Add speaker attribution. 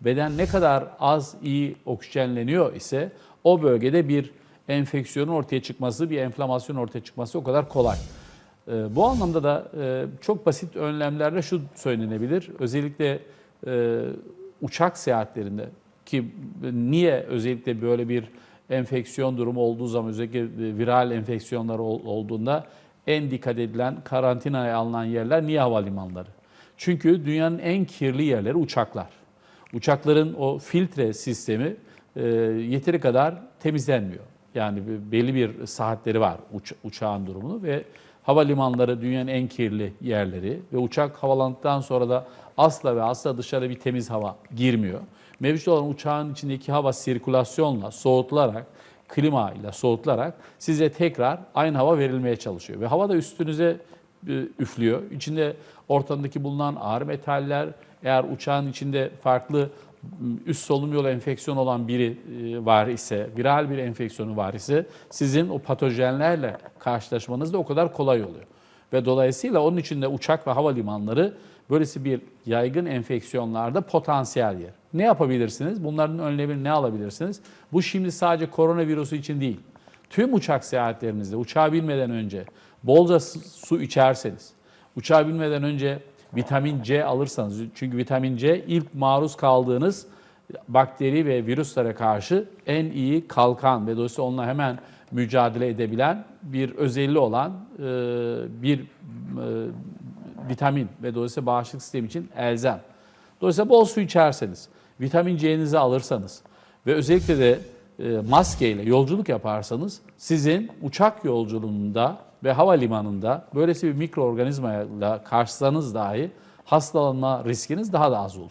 Speaker 1: beden ne kadar az iyi oksijenleniyor ise o bölgede bir enfeksiyonun ortaya çıkması, bir enflamasyon ortaya çıkması o kadar kolay. Ee, Bu anlamda da e, çok basit önlemlerle şu söylenebilir. Özellikle e, uçak seyahatlerinde ki niye özellikle böyle bir enfeksiyon durumu olduğu zaman özellikle viral enfeksiyonlar ol- olduğunda en dikkat edilen karantinaya alınan yerler niye havalimanları? Çünkü dünyanın en kirli yerleri uçaklar. Uçakların o filtre sistemi e, yeteri kadar temizlenmiyor. Yani belli bir saatleri var uç- uçağın durumunu ve havalimanları dünyanın en kirli yerleri ve uçak havalandıktan sonra da asla ve asla dışarı bir temiz hava girmiyor. Mevcut olan uçağın içindeki hava sirkülasyonla soğutularak, klima ile soğutularak size tekrar aynı hava verilmeye çalışıyor. Ve hava da üstünüze üflüyor. İçinde ortamdaki bulunan ağır metaller, eğer uçağın içinde farklı üst solunum yolu enfeksiyonu olan biri e, var ise, viral bir enfeksiyonu var ise sizin o patojenlerle karşılaşmanız da o kadar kolay oluyor. Ve dolayısıyla onun için de uçak ve havalimanları böylesi bir yaygın enfeksiyonlarda potansiyel yer. Ne yapabilirsiniz? Bunların önlemini ne alabilirsiniz? Bu şimdi sadece koronavirüsü için değil. Tüm uçak seyahatlerinizde uçağa binmeden önce bolca su- içerseniz, uçağa binmeden önce vitamin C alırsanız, çünkü vitamin C ilk maruz kaldığınız bakteri ve virüslere karşı en iyi kalkan ve dolayısıyla onunla hemen mücadele edebilen bir özelliği olan e, bir e, vitamin ve dolayısıyla bağışıklık sistemi için elzem. Dolayısıyla bol su içerseniz, vitamin C'nizi alırsanız ve özellikle de maskeyle yolculuk yaparsanız sizin uçak yolculuğunda ve havalimanında böylesi bir mikroorganizmayla karşılanız dahi hastalanma riskiniz daha da az olur.